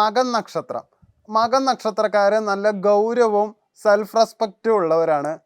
മകൻ നക്ഷത്രം. മകൻ നക്ഷത്രക്കാർ നല്ല ഗൗരവവും സെൽഫ് റെസ്പെക്റ്റും ഉള്ളവരാണ്.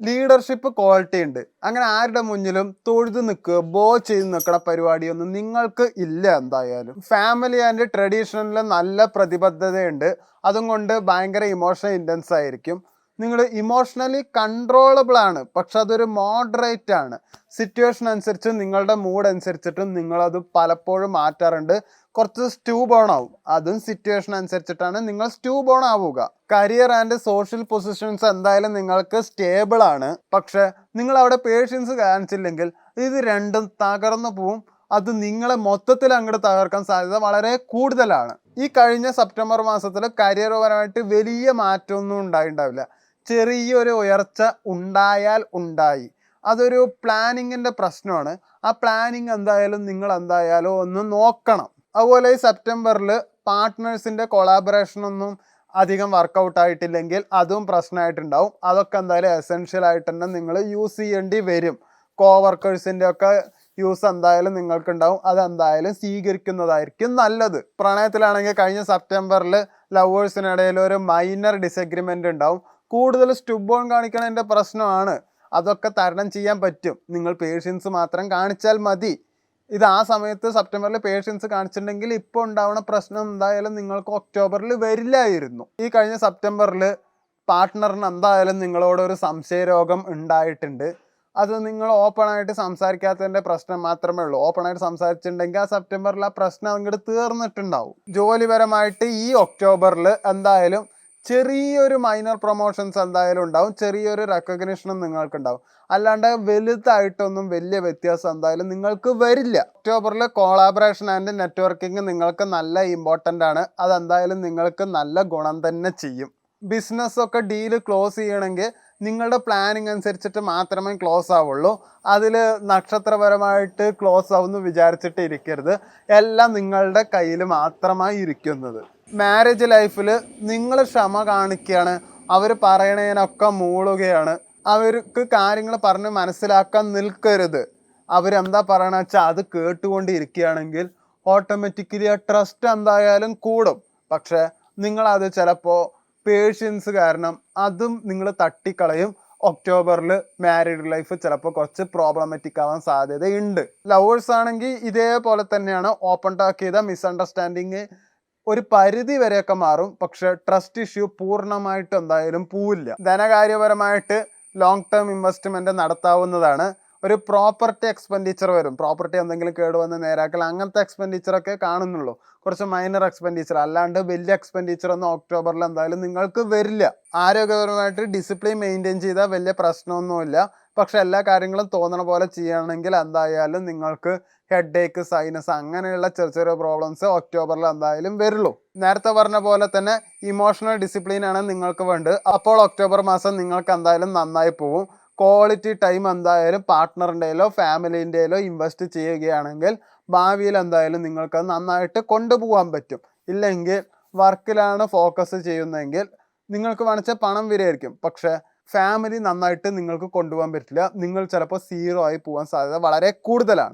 ലീഡർഷിപ്പ് ക്വാളിറ്റി ഉണ്ട്. അങ്ങനെ ആരുടെ മുന്നിലും തൊഴുതു നിൽക്കുക ബോ ചെയ്ത് നിൽക്കുന്ന പരിപാടിയൊന്നും നിങ്ങൾക്ക് ഇല്ല എന്തായാലും. ഫാമിലി ആൻഡ് ട്രഡീഷണലിൽ നല്ല പ്രതിബദ്ധതയുണ്ട്. അതും കൊണ്ട് ഭയങ്കര ഇമോഷണൽ ഇന്റൻസ് ആയിരിക്കും. നിങ്ങൾ ഇമോഷണലി കൺട്രോളബിൾ ആണ്. പക്ഷെ അതൊരു മോഡറേറ്റ് ആണ്. സിറ്റുവേഷൻ അനുസരിച്ച് നിങ്ങളുടെ മൂഡ് അനുസരിച്ചിട്ടും നിങ്ങളത് പലപ്പോഴും മാറ്റാറുണ്ട്. കുറച്ച് സ്റ്റൂ ബോൺ ആവും. അതും സിറ്റുവേഷൻ അനുസരിച്ചിട്ടാണ് നിങ്ങൾ സ്റ്റൂ ബോൺ ആവുക. കരിയർ ആൻഡ് സോഷ്യൽ പൊസിഷൻസ് എന്തായാലും നിങ്ങൾക്ക് സ്റ്റേബിൾ ആണ്. പക്ഷെ നിങ്ങൾ അവിടെ പേഷ്യൻസ് കാണിച്ചില്ലെങ്കിൽ ഇത് രണ്ടും തകർന്നു പോവും. അത് നിങ്ങളെ മൊത്തത്തിൽ അങ്ങോട്ട് തകർക്കാൻ സാധ്യത വളരെ കൂടുതലാണ്. ഈ കഴിഞ്ഞ സെപ്റ്റംബർ മാസത്തിൽ കരിയർ പരമായിട്ട് വലിയ മാറ്റമൊന്നും ഉണ്ടായിണ്ടാവില്ല. ചെറിയൊരു ഉയർച്ച ഉണ്ടായാൽ ഉണ്ടായി. അതൊരു പ്ലാനിങ്ങിന്റെ പ്രശ്നമാണ്. ആ പ്ലാനിങ് എന്തായാലും നിങ്ങൾ എന്തായാലും ഒന്ന് നോക്കണം. അതുപോലെ ഈ സെപ്റ്റംബറിൽ പാർട്ട്നേഴ്സിന്റെ കൊളാബറേഷനൊന്നും അധികം വർക്കൗട്ട് ആയിട്ടില്ലെങ്കിൽ അതും പ്രശ്നമായിട്ടുണ്ടാവും. അതൊക്കെ എന്തായാലും എസെൻഷ്യൽ ആയിട്ട് തന്നെ നിങ്ങൾ യൂസ് ചെയ്യേണ്ടി വരും. കോവർക്കേഴ്സിന്റെ ഒക്കെ യൂസ് എന്തായാലും നിങ്ങൾക്കുണ്ടാവും. അത് എന്തായാലും സ്വീകരിക്കുന്നതായിരിക്കും നല്ലത്. പ്രണയത്തിലാണെങ്കിൽ കഴിഞ്ഞ സെപ്റ്റംബറിൽ ലവേഴ്സിനിടയിൽ ഒരു മൈനർ ഡിസഗ്രിമെന്റ് ഉണ്ടാവും. കൂടുതൽ സ്റ്റുബോൺ കാണിക്കണതിന്റെ പ്രശ്നമാണ്. അതൊക്കെ തരണം ചെയ്യാൻ പറ്റും. നിങ്ങൾ പേഷ്യൻസ് മാത്രം കാണിച്ചാൽ മതി. ഇത് ആ സമയത്ത് സെപ്റ്റംബറിൽ പേഷ്യൻസ് കാണിച്ചിട്ടുണ്ടെങ്കിൽ ഇപ്പോൾ ഉണ്ടാവുന്ന പ്രശ്നം എന്തായാലും നിങ്ങൾക്ക് ഒക്ടോബറിൽ വരില്ലായിരുന്നു. ഈ കഴിഞ്ഞ സെപ്റ്റംബറിൽ പാർട്ട്ണറിന് എന്തായാലും നിങ്ങളോട് ഒരു സംശയരോഗം ഉണ്ടായിട്ടുണ്ട്. അത് നിങ്ങൾ ഓപ്പണായിട്ട് സംസാരിക്കാത്തതിന്റെ പ്രശ്നം മാത്രമേ ഉള്ളൂ. ഓപ്പണായിട്ട് സംസാരിച്ചിട്ടുണ്ടെങ്കിൽ ആ സെപ്റ്റംബറിൽ ആ പ്രശ്നം അങ്ങോട്ട് തീർന്നിട്ടുണ്ടാവും. ജോലിപരമായിട്ട് ഈ ഒക്ടോബറിൽ എന്തായാലും ചെറിയൊരു മൈനർ പ്രൊമോഷൻസ് എന്തായാലും ഉണ്ടാവും. ചെറിയൊരു റെക്കഗ്നിഷനും നിങ്ങൾക്ക് ഉണ്ടാവും അല്ലാണ്ട് വലുതായിട്ടൊന്നും വലിയ വ്യത്യാസം എന്തായാലും നിങ്ങൾക്ക് വരില്ല. ഒക്ടോബറിൽ കോളാബറേഷൻ ആൻഡ് നെറ്റ്വർക്കിംഗ് നിങ്ങൾക്ക് നല്ല ഇമ്പോർട്ടന്റ് ആണ്. അതെന്തായാലും നിങ്ങൾക്ക് നല്ല ഗുണം തന്നെ ചെയ്യും. ബിസിനസ്സൊക്കെ ഡീൽ ക്ലോസ് ചെയ്യണമെങ്കിൽ നിങ്ങളുടെ പ്ലാനിങ് അനുസരിച്ചിട്ട് മാത്രമേ ക്ലോസ് ആവുള്ളൂ. അതിൽ നക്ഷത്രപരമായിട്ട് ക്ലോസ് ആവുമെന്ന് വിചാരിച്ചിട്ട് ഇരിക്കരുത്. എല്ലാം നിങ്ങളുടെ കയ്യിൽ മാത്രമായി ഇരിക്കുന്നത് മാരേജ് ലൈഫിൽ നിങ്ങൾ ക്ഷമ കാണിക്കുകയാണ് അവർ പറയണതിനൊക്കെ മൂളുകയാണ്. അവർക്ക് കാര്യങ്ങൾ പറഞ്ഞ് മനസ്സിലാക്കാൻ നിൽക്കരുത്. അവരെന്താ പറയണ വെച്ചാൽ അത് കേട്ടുകൊണ്ടിരിക്കുകയാണെങ്കിൽ ഓട്ടോമാറ്റിക്കലി ആ ട്രസ്റ്റ് എന്തായാലും കൂടും. പക്ഷേ നിങ്ങളത് ചിലപ്പോൾ പേഷ്യൻസ് കാരണം അതും നിങ്ങൾ തട്ടിക്കളയും. ഒക്ടോബറിൽ മാരീഡ് ലൈഫ് ചിലപ്പോൾ കുറച്ച് പ്രോബ്ലമാറ്റിക് ആവാൻ സാധ്യതയുണ്ട്. ലവേഴ്സ് ആണെങ്കിൽ ഇതേപോലെ തന്നെയാണ്. ഓപ്പൺ ടോക്ക് ചെയ്ത മിസ്അണ്ടർസ്റ്റാൻഡിങ് ഒരു പരിധി വരെയൊക്കെ മാറും. പക്ഷെ ട്രസ്റ്റ് ഇഷ്യൂ പൂർണമായിട്ട് എന്തായാലും പോവില്ല. ധനകാര്യപരമായിട്ട് ലോങ് ടേം ഇൻവെസ്റ്റ്മെന്റ് നടത്താവുന്നതാണ്. ഒരു പ്രോപ്പർട്ടി എക്സ്പെൻഡിച്ചർ വരും. പ്രോപ്പർട്ടി എന്തെങ്കിലും കേടുവന്ന് നേരാക്കൽ അങ്ങനത്തെ എക്സ്പെൻഡിച്ചറൊക്കെ കാണുന്നുള്ളൂ. കുറച്ച് മൈനർ എക്സ്പെൻഡിച്ചർ അല്ലാണ്ട് വലിയ എക്സ്പെൻഡിച്ചർ ഒന്നും ഒക്ടോബറിൽ എന്തായാലും നിങ്ങൾക്ക് വരില്ല. ആരോഗ്യപരമായിട്ട് ഡിസിപ്ലിൻ മെയിന്റെയിൻ ചെയ്താൽ വലിയ പ്രശ്നമൊന്നുമില്ല. പക്ഷെ എല്ലാ കാര്യങ്ങളും തോന്നണ പോലെ ചെയ്യണമെങ്കിൽ എന്തായാലും നിങ്ങൾക്ക് ഹെഡ് ഏക്ക് സൈനസ് അങ്ങനെയുള്ള ചെറിയ ചെറിയ പ്രോബ്ലംസ് ഒക്ടോബറിൽ എന്തായാലും വരുള്ളൂ. നേരത്തെ പറഞ്ഞ പോലെ തന്നെ ഇമോഷണൽ ഡിസിപ്ലിൻ ആണ് നിങ്ങൾക്ക് വേണ്ടത്. അപ്പോൾ ഒക്ടോബർ മാസം നിങ്ങൾക്ക് എന്തായാലും നന്നായി പോകും ക്വാളിറ്റി ടൈം എന്തായാലും പാർട്ട്ണറിന്റെയിലോ ഫാമിലിന്റെയിലോ ഇൻവെസ്റ്റ് ചെയ്യുകയാണെങ്കിൽ ഭാവിയിൽ എന്തായാലും നിങ്ങൾക്ക് നന്നായിട്ട് കൊണ്ടുപോകാൻ പറ്റും. ഇല്ലെങ്കിൽ വർക്കിലാണ് ഫോക്കസ് ചെയ്യുന്നതെങ്കിൽ നിങ്ങൾക്ക് വേണച്ച പണം വരെയായിരിക്കും പക്ഷേ ഫാമിലി നന്നായിട്ട് നിങ്ങൾക്ക് കൊണ്ടുപോകാൻ പറ്റില്ല. നിങ്ങൾ ചിലപ്പോൾ സീറോ ആയി പോകാൻ സാധ്യത വളരെ കൂടുതലാണ്.